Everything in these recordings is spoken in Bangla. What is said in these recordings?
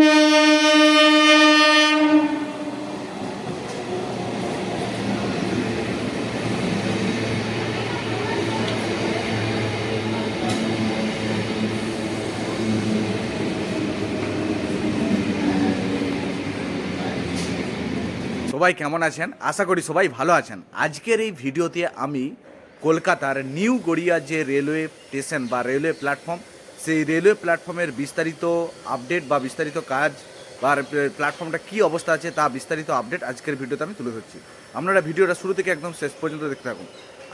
সবাই কেমন আছেন? আশা করি সবাই ভালো আছেন। আজকের এই ভিডিওতে আমি কলকাতার নিউ গড়িয়া যে রেলওয়ে স্টেশন বা রেলওয়ে প্ল্যাটফর্ম সেই রেলওয়ে প্ল্যাটফর্মের বিস্তারিত আপডেট বা বিস্তারিত কাজ বা প্ল্যাটফর্মটা কী অবস্থা আছে তা বিস্তারিত আপডেট আজকের ভিডিওতে আমি তুলে ধরছি। আপনারা ভিডিওটা শুরু থেকে একদম শেষ পর্যন্ত দেখতে থাকুন।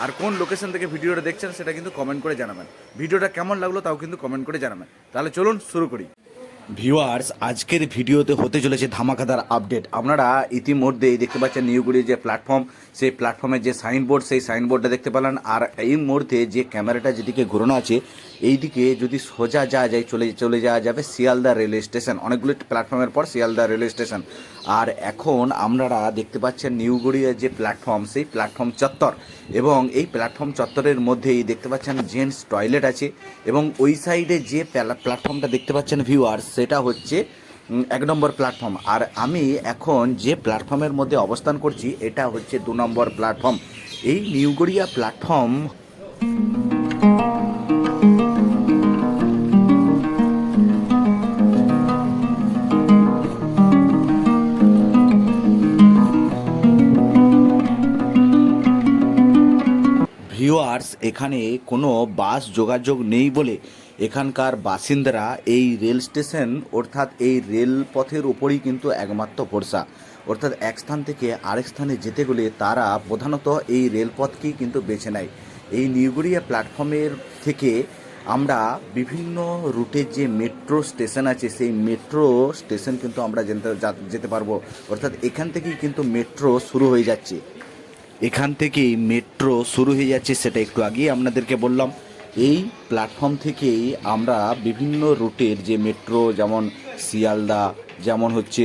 আর কোন লোকেশন থেকে ভিডিওটা দেখছেন সেটা কিন্তু কমেন্ট করে জানাবেন। ভিডিওটা কেমন লাগল তাও কিন্তু কমেন্ট করে জানাবেন। তাহলে চলুন শুরু করি। ভিউয়ার্স, আজকের ভিডিওতে হতে চলেছে ধামাকাদার আপডেট। আপনারা ইতিমধ্যেই দেখতে পাচ্ছেন নিউগুড়ির যে প্ল্যাটফর্ম, সেই প্ল্যাটফর্মের যে সাইনবোর্ড, সেই সাইনবোর্ডটা দেখতে পেলেন। আর এই মুহূর্তে যে ক্যামেরাটা যেদিকে ঘোরানো আছে এই দিকে যদি সোজা যাওয়া যায়, চলে চলে যাওয়া যাবে শিয়ালদা রেলওয়ে স্টেশন। অনেকগুলি প্ল্যাটফর্মের পর শিয়ালদা রেলওয়ে স্টেশন। আর এখন আপনারা দেখতে পাচ্ছেন নিউগুড়িয়ার যে প্ল্যাটফর্ম, সেই প্ল্যাটফর্ম চত্বর। এবং এই প্ল্যাটফর্ম চত্বরের মধ্যেই দেখতে পাচ্ছেন জেন্টস টয়লেট আছে। এবং ওই সাইডে যে প্লা- প্ল্যাটফর্মটা দেখতে পাচ্ছেন ভিউয়ার্স সেটা হচ্ছে এক নম্বর প্ল্যাটফর্ম আর আমি এখন যে প্ল্যাটফর্মের মধ্যে অবস্থান করছি, এটা হচ্ছে দু নম্বর প্ল্যাটফর্ম এই নিউগড়িয়া প্ল্যাটফর্ম ভিউয়ার্স এখানে কোনো বাস যোগাযোগ নেই বলে এখানকার বাসিন্দারা এই রেল স্টেশন, অর্থাৎ এই রেলপথের উপরেই কিন্তু একমাত্র ভরসা। অর্থাৎ এক স্থান থেকে আরেক স্থানে যেতে গেলে তারা প্রধানত এই রেলপথকেই কিন্তু বেছে নেয়। এই নিউগড়িয়া প্ল্যাটফর্মের থেকে আমরা বিভিন্ন রুটের যে মেট্রো স্টেশন আছে, সেই মেট্রো স্টেশন কিন্তু আমরা যেতে পারব। অর্থাৎ এখান থেকেই কিন্তু মেট্রো শুরু হয়ে যাচ্ছে। এখান থেকেই মেট্রো শুরু হয়ে যাচ্ছে, সেটা একটু আগেই আপনাদেরকে বললাম। এই প্ল্যাটফর্ম থেকেই আমরা বিভিন্ন রুটের যে মেট্রো যেমন শিয়ালদা, যেমন হচ্ছে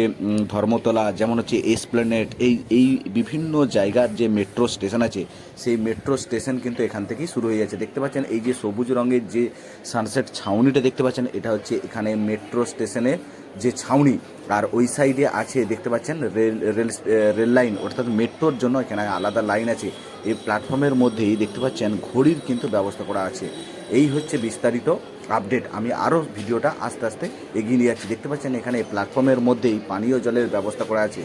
ধর্মতলা, যেমন হচ্ছে এসপ্লেনেট এই এই বিভিন্ন জায়গার যে মেট্রো স্টেশন আছে, সেই মেট্রো স্টেশন কিন্তু এখান থেকেই শুরু হয়ে যাচ্ছে। দেখতে পাচ্ছেন, এই যে সবুজ রঙের যে সানসেট ছাউনিটা দেখতে পাচ্ছেন, এটা হচ্ছে এখানে মেট্রো স্টেশনের যে ছাউনি, আর ওই সাইডে আছে, দেখতে পাচ্ছেন, রেল রেল রেল লাইন, অর্থাৎ মেট্রোর জন্য এখানে আলাদা লাইন আছে। এই প্ল্যাটফর্মের মধ্যেই দেখতে পাচ্ছেন, ঘড়ির কিন্তু ব্যবস্থা করা আছে। এই হচ্ছে বিস্তারিত আপডেট আমি আরও ভিডিওটা আস্তে আস্তে এগিয়ে নিয়ে যাচ্ছি। দেখতে পাচ্ছেন এখানে প্ল্যাটফর্মের মধ্যেই পানীয় জলের ব্যবস্থা করা আছে।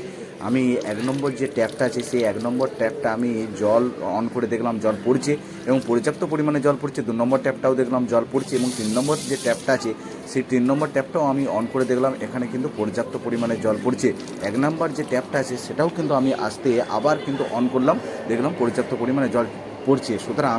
আমি এক নম্বর যে ট্যাপটা আছে, সেই এক নম্বর ট্যাপটা আমি জল অন করে দেখলাম, জল পড়ছে এবং পর্যাপ্ত পরিমাণে জল পড়ছে। দু নম্বর ট্যাপটাও দেখলাম জল পড়ছে এবং তিন নম্বর যে ট্যাপটা আছে, সেই তিন নম্বর ট্যাপটাও আমি অন করে দেখলাম। এখানে কিন্তু পর্যাপ্ত পরিমাণে জল পড়ছে। এক নম্বর যে ট্যাপটা আছে, সেটাও কিন্তু আমি আসতে আবার কিন্তু অন করলাম। দেখলাম পর্যাপ্ত পরিমাণে জল পড়ছে। সুতরাং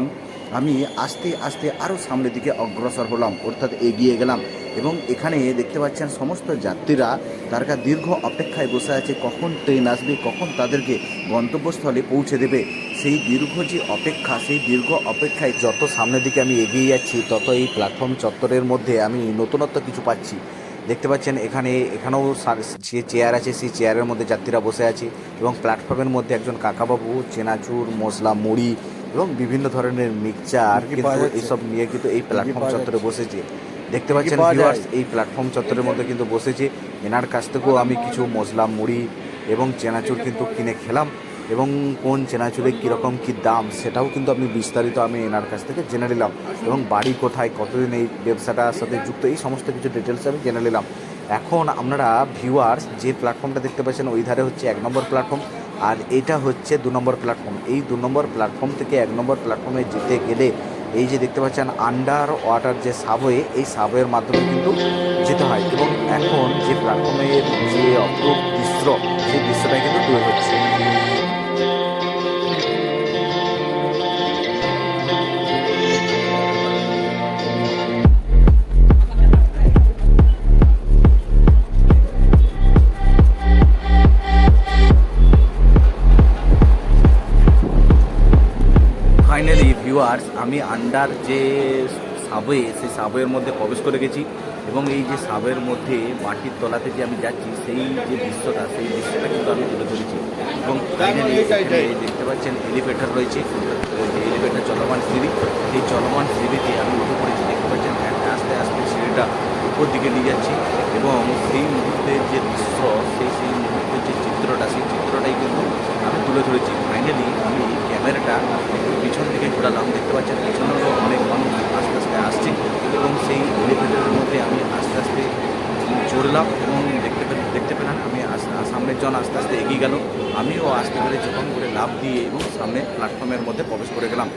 আমি আস্তে আস্তে আরও সামনের দিকে অগ্রসর হলাম, অর্থাৎ এগিয়ে গেলাম। এবং এখানে দেখতে পাচ্ছেন সমস্ত যাত্রীরা তারা দীর্ঘ অপেক্ষায় বসে আছে, কখন ট্রেন আসবে, কখন তাদেরকে গন্তব্যস্থলে পৌঁছে দেবে। সেই দীর্ঘ যে অপেক্ষা, সেই দীর্ঘ অপেক্ষায় যত সামনের দিকে আমি এগিয়ে যাচ্ছি, তত এই প্ল্যাটফর্ম চত্বরের মধ্যে আমি নতুনত্ব কিছু পাচ্ছি। দেখতে পাচ্ছেন এখানে, এখানেও যে চেয়ার আছে, সেই চেয়ারের মধ্যে যাত্রীরা বসে আছে। এবং প্ল্যাটফর্মের মধ্যে একজন কাকাবাবু, চেনাচুর, মশলা, মুড়ি এবং বিভিন্ন ধরনের মিক্সচার কিন্তু এইসব নিয়ে কিন্তু এই প্ল্যাটফর্ম চত্বরে বসেছে। দেখতে পাচ্ছেন এই প্ল্যাটফর্ম চত্বরের মধ্যে কিন্তু বসেছে। এনার কাছ থেকেও আমি কিছু মশলা মুড়ি এবং চেনাচুর কিন্তু কিনে খেলাম এবং কোন চেনাচুরে কীরকম কী দাম সেটাও কিন্তু আমি বিস্তারিত আমি এনার কাছ থেকে জেনে নিলাম এবং বাড়ি কোথায় কতদিন এই ব্যবসাটার সাথে যুক্ত এই সমস্ত কিছু ডিটেলস আমি জেনে নিলাম। এখন আপনারা ভিউয়ার্স যে প্ল্যাটফর্মটা দেখতে পাচ্ছেন ওই ধারে হচ্ছে এক নম্বর প্ল্যাটফর্ম আর এটা হচ্ছে দু নম্বর প্ল্যাটফর্ম এই দু নম্বর প্ল্যাটফর্ম থেকে এক নম্বর প্ল্যাটফর্মে যেতে গেলে এই যে দেখতে পাচ্ছেন আন্ডার ওয়াটার যে সাবওয়ে এই সাবওয়ের মাধ্যমে কিন্তু যেতে হয় এবং এখন যে প্ল্যাটফর্মের যে অপরূপ দৃশ্য, সেই দৃশ্যটাই কিন্তু তৈরি হচ্ছে। ভিউয়ার্স আমি আন্ডার যে সাবওয়ে সেই সাবওয়ের মধ্যে প্রবেশ করে গেছি এবং এই যে সাবের মধ্যে মাটির তলাতে যে আমি যাচ্ছি, সেই যে দৃশ্যটা, সেই দৃশ্যটা কিন্তু আমি তুলে ধরেছি। এবং দেখতে পাচ্ছেন এলিভেটার রয়েছে। যে এলিভেটার চলমান সিঁড়ি সেই চলমান সিঁড়িতে আমি উঠে পড়েছি। দেখতে পাচ্ছেন একটা আস্তে আস্তে সিঁড়িটা উপর দিকে নিয়ে যাচ্ছি এবং সেই মুহূর্তের যে দৃশ্য, সেই সেই মুহূর্তের যে চিত্রটা সেই চিত্রটাই কিন্তু আমি তুলে ধরেছি ফাইনালি আমি ক্যামেরাটা একটু পিছন দিকে ঘোরালাম দেখতে পাচ্ছেন পিছনেরও অনেক মানুষ আস্তে আস্তে আসছে এবং সেই এলিভেটরের মধ্যে আমি আস্তে আস্তে চড়লাম এবং দেখতে পেলাম। আমি সামনের জন আস্তে আস্তে এগিয়ে গেল। আমিও আস্তে পেরে যখন করে লাভ দিয়ে এবং সামনে প্ল্যাটফর্মের মধ্যে প্রবেশ করে গেলাম।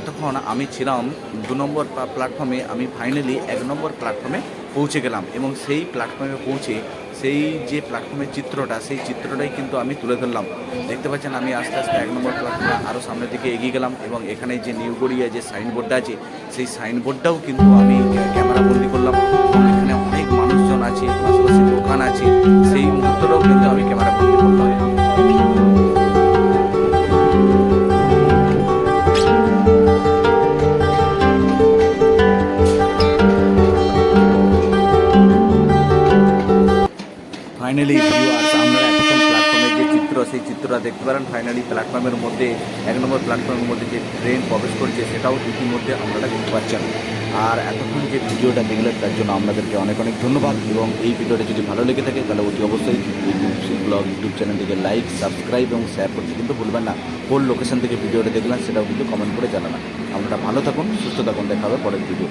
এতক্ষণ আমি ছিলাম দু নম্বর প্ল্যাটফর্মে আমি ফাইনালি এক নম্বর প্ল্যাটফর্মে পৌঁছে গেলাম এবং সেই প্ল্যাটফর্মে পৌঁছে সেই যে প্ল্যাটফর্মের চিত্রটা, সেই চিত্রটাই কিন্তু আমি তুলে ধরলাম। দেখতে পাচ্ছেন, আমি আস্তে আস্তে এক নম্বর প্ল্যাটফর্মে আরও সামনের দিকে এগিয়ে গেলাম এবং এখানে যে নিউ গড়িয়া যে সাইনবোর্ডটা আছে, সেই সাইনবোর্ডটাও কিন্তু আমি সেই চিত্রটা দেখতে পারেন। ফাইনালি প্ল্যাটফর্মের মধ্যে, এক নম্বর প্ল্যাটফর্মের মধ্যে যে ট্রেন প্রবেশ করছে, সেটাও ইতিমধ্যে আপনারা দেখতে পাচ্ছেন। আর এতক্ষণ যে ভিডিওটা দেখলেন, তার জন্য আপনাদেরকে অনেক অনেক ধন্যবাদ। এবং এই ভিডিওটা যদি ভালো লেগে থাকে, তাহলে অতি অবশ্যই ইউটিউব ব্লগ ইউটিউব চ্যানেলটিকে লাইক সাবস্ক্রাইব এবং শেয়ার করতে কিন্তু ভুলবেন না। কোন লোকেশন থেকে ভিডিওটা দেখলেন, সেটাও কিন্তু কমেন্ট করে জানাবেন। আপনারা ভালো থাকুন, সুস্থ থাকুন। দেখা হবে পরের ভিডিও